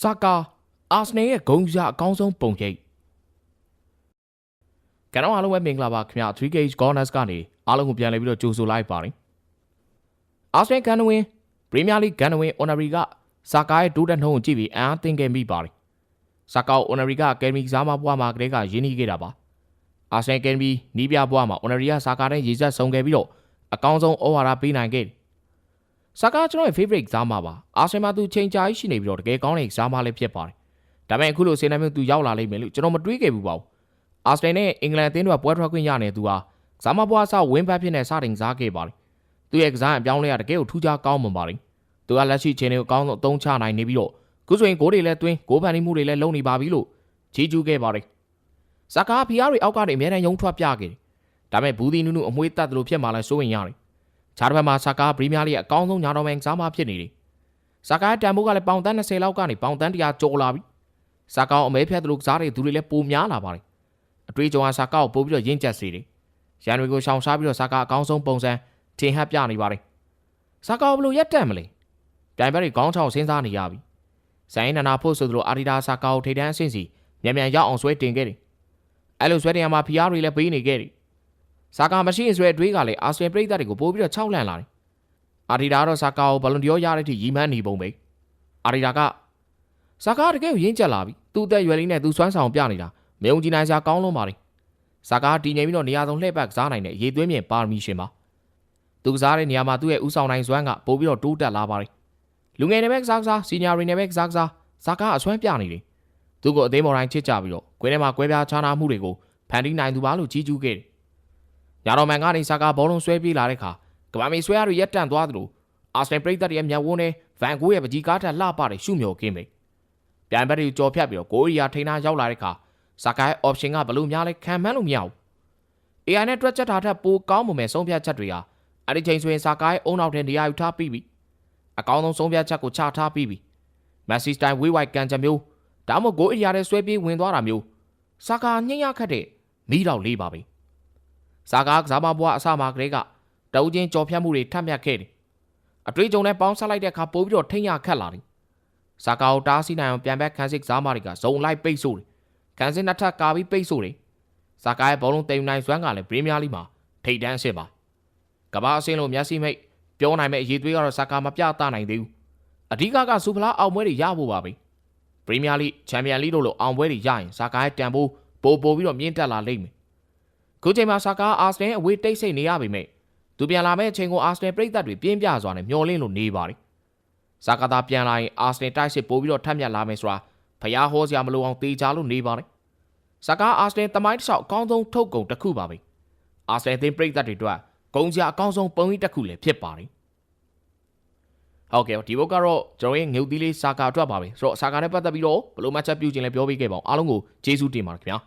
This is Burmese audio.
ဆာကာအာဆနယ်ရဲ့ဂုဏ်ယူစရာအကောင်းဆုံးပုံရိပ်ကျွန်တော်အားလုံးပဲမင်္ဂလာပါခင်ဗျာ 3K Corners ကနေအားလုံးကိုပြန်လည်ပြီးတော့ကြိုဆိုလိုက်ပါတယ်အာဆနယ်ကန်နဝင်ပရီးမီးယားလိကန်နဝင်အော်နာရီကဆာကာရဲ့ဒိုးတက်နှုန်းကိုကြည့်ပြီးအံ့အားသင်ခဲ့မိပါတယ်ဆာကာအော်နာရီကအကယ်ဒမီကစားမဘွားမှာကလေးကရင်းနှီးခဲ့တာပါအာဆနယ်ကယ်ဒမီနီးပြဘွားမှာအော်နာရီကဆာကာနဲ့ရေစက်ဆုံခဲ့ပြီးတော့အကောင်းဆုံးဩဝါဒပေးနိုင်ခဲ့တယ် ဆာကာကျွန်တော်ရဲ့ favorite ကစားမပါအာဆင်မှာသူချိန်ကြာကြီးရှိနေပြီးတော့တကယ်ကောင်းတဲ့ကစားမလည်းဖြစ်ပါတယ်ဒါပေမဲ့အခုလိုစင်နယ်မျိုးသူရောက်လာလိမ့်မယ်လို့ကျွန်တော်မတွေးခဲ့ဘူးပါဘူးအာဆင်နဲ့အင်္ဂလန်အသင်းတို့ကပွဲထွက်ခွင့်ရနေသူဟာကစားမဘွားဆဝင်းဘတ်ဖြစ်နေစတင်စားခဲ့ပါတယ်သူရဲ့ကစားအပြောင်းလဲရတကယ်ကိုထူးခြားကောင်းမွန်ပါတယ်သူကလက်ရှိချိန်တွေကိုအကောင်းဆုံးအသုံးချနိုင်နေပြီးတော့ခုဆိုရင်ဂိုးတွေလည်းသွင်းဂိုးဖန်တီးမှုတွေလည်းလုပ်နေပါပြီလို့ချီးကျူးခဲ့ပါတယ်ဇကာဖီယာတွေအောက်ကနေအများနဲ့ရုံထွက်ပြခဲ့တယ်ဒါပေမဲ့ဘူးဒီနုနုအမွှေးတက်တယ်လို့ဖြစ်မှလည်းစိုးရင်ရတယ် ခြားတစ်ဖက်မှာဆာကာပရီးမီးယားလိရဲ့အကောင်းဆုံးညာတော်မန်ကစားမဖြစ်နေတယ်ဆာကာရဲ့တန်ဖိုးကလည်းပေါင်တန်း20လောက်ကနေပေါင်တန်း100ကျော်လာပြီဆာကာအမဲဖြတ်တယ်လို့ကစားတဲ့သူတွေလည်းပိုများလာပါတယ်အတွေ့အကြုံကဆာကာကိုပို့ပြီးတော့ရင့်ကျက်စေတယ်ရန်တွေကိုရှောင်ရှားပြီးတော့ဆာကာအကောင်းဆုံးပုံစံထင်ဟပ်ပြနေပါတယ်ဆာကာဘယ်လိုရက်တက်မလဲပြိုင်ဘက်တွေခေါင်းချောင်းစဉ်းစားနေရပြီဆိုင်နနာဖို့ဆိုသလိုအာဒီဒါဆာကာကိုထိတန်းအဆင့်စီမြန်မြန်ရောက်အောင်ဆွဲတင်ခဲ့တယ်အဲ့လိုဆွဲတင်ရမှာဖီယားတွေလည်းပေးနေခဲ့တယ် ဆာကာမရှိရင်ဆွဲအတွေးကလည်းအာဆင်ပရိသတ်တွေကိုပို့ပြီးတော့ခြောက်လန့်လာတယ်အာဒီဒါကတော့ဆာကာကိုဘလွန်ဒီယောရတဲ့အထိရီမန်းနေပုံပဲအာဒီဒါကဆာကာတကယ်ကိုရင်းကျက်လာပြီသူ့အသက်ရွယ်လေးနဲ့သူစွမ်းဆောင်ပြနေတာမယုံကြည်နိုင်စရာကောင်းလုံးပါလေဆာကာတည်ငြိမ်ပြီးတော့နေရာဆုံးလှည့်ပတ်ကစားနိုင်တဲ့ရေသွင်းမြင်ပါရမီရှင်ပါသူကစားတဲ့နေရာမှာသူ့ရဲ့ဥဆောင်နိုင်စွမ်းကပို့ပြီးတော့တိုးတက်လာပါတယ်လူငယ်တွေပဲကစားကစားစီနီယာတွေနဲ့ပဲကစားကစားဆာကာအစွမ်းပြနေတယ်သူကအသေးမော်တိုင်းချစ်ကြပြီးတော့ကွင်းထဲမှာကွဲပြားခြားနာမှုတွေကိုဖန်တီးနိုင်သူပါလို့ကြီးကျူးခဲ့တယ် ညာတော်မန်ကနေဆာကာဘောလုံးဆွဲပြေးလာတဲ့အခါကဘာမီဆွဲရတွေရက်တန့်သွားသလိုအာဆင်ပရိသတ်ရဲ့မျက်ဝန်းနဲ့ဗန်ဂိုးရဲ့ပကြီးကားထက်လှပတဲ့ရှုမြော်ကင်းပဲပြိုင်ဘက်တွေကြော်ဖြတ်ပြီးတော့ကိုရီးယားထိန်းသားရောက်လာတဲ့အခါဆာကာရဲ့ option ကဘလို့များလဲခံမှန်းလို့မရဘူး AI နဲ့တွက်ချက်တာထက်ပိုကောင်းမှုမဲ့ဆုံးဖြတ်ချက်တွေဟာအဲ့ဒီချိန်ဆိုရင်ဆာကာရဲ့အုံနောက်ထဲနေရာယူထားပြီးပြီအကောင်းဆုံးဆုံးဖြတ်ချက်ကိုချထားပြီးပြီမက်ဆီစတိုင်ဝေးဝိုက်ကန်ချက်မျိုးဒါမှမဟုတ်ဂိုးအရာတွေဆွဲပြေးဝင်သွားတာမျိုးဆာကာညှိရခတ်တဲ့မိတော့လေးပါပဲ ဆာကာကစားမဘွားအစမှာကလေးကတအူးချင်းကြော်ဖြတ်မှုတွေထပ်မြတ်ခဲ့တယ်အတွေ့အကြုံနဲ့ပေါင်းဆက်လိုက်တဲ့အခါပိုးပြီးတော့ထိမ့်ရခတ်လာတယ်ဆာကာကိုတားဆီးနိုင်အောင်ပြန်ဘက်ခန်းစစ်ကစားမတွေကဇုံလိုက်ပိတ်ဆို့တယ်ခန်းစစ်နှစ်ထပ်ကာပြီးပိတ်ဆို့တယ်ဆာကာရဲ့ဘောလုံးတင်ယူနိုင်စွမ်းကလည်းပရီးမီးယားလိမှာထိပ်တန်းအဆင့်ပါကမ္ဘာအဆင့်လို့မျက်စိမိတ်ပြောနိုင်မဲ့အရေးသွေးကတော့ဆာကာမပြသနိုင်သေးဘူးအဓိကကစူဖလားအောင်ပွဲတွေရဖို့ပါပဲပရီးမီးယားလိချန်ပီယံလိတို့လိုအောင်ပွဲတွေရရင်ဆာကာရဲ့တန်ဖိုးပိုပိုပြီးတော့မြင့်တက်လာလိမ့်မယ် ခုချိန်မှာဆာကာအာဆနယ်အဝေးတိတ်ဆိတ်နေရပေမဲ့သူပြန်လာမဲ့အချိန်ကိုအာဆနယ်ပြည်သက်တွေပြင်းပြစွာနဲ့မျောလင့်လို့နေပါတယ်ဆာကာသာပြန်လာရင်အာဆနယ်တိုက်စစ်ပိုပြီးတော့ထပ်မြက်လာမယ်ဆိုတာဖျားဟောစရာမလိုအောင်တေချာလို့နေပါတယ်ဆာကာအာဆနယ်တမိုင်းတစ်လျှောက်အကောင်းဆုံးထုတ်ကုန်တစ်ခုပါပဲအာဆနယ်သင်းပြည်သက်တွေအတွက်ဂုံစရာအကောင်းဆုံးပုံရိပ်တစ်ခုလည်းဖြစ်ပါတယ်ဟုတ်ကဲ့ဒီဘုတ်ကတော့ကျွန်တော်ရဲ့ငုတ်သီးလေးစာကာအတွက်ပါပဲဆိုတော့စာကာနဲ့ပတ်သက်ပြီးတော့ဘယ်လိုမှတ်ချက်ပြုခြင်းလဲပြောပေးခဲ့ပါအောင်အားလုံးကိုကျေးဇူးတင်ပါတယ်ခင်ဗျာ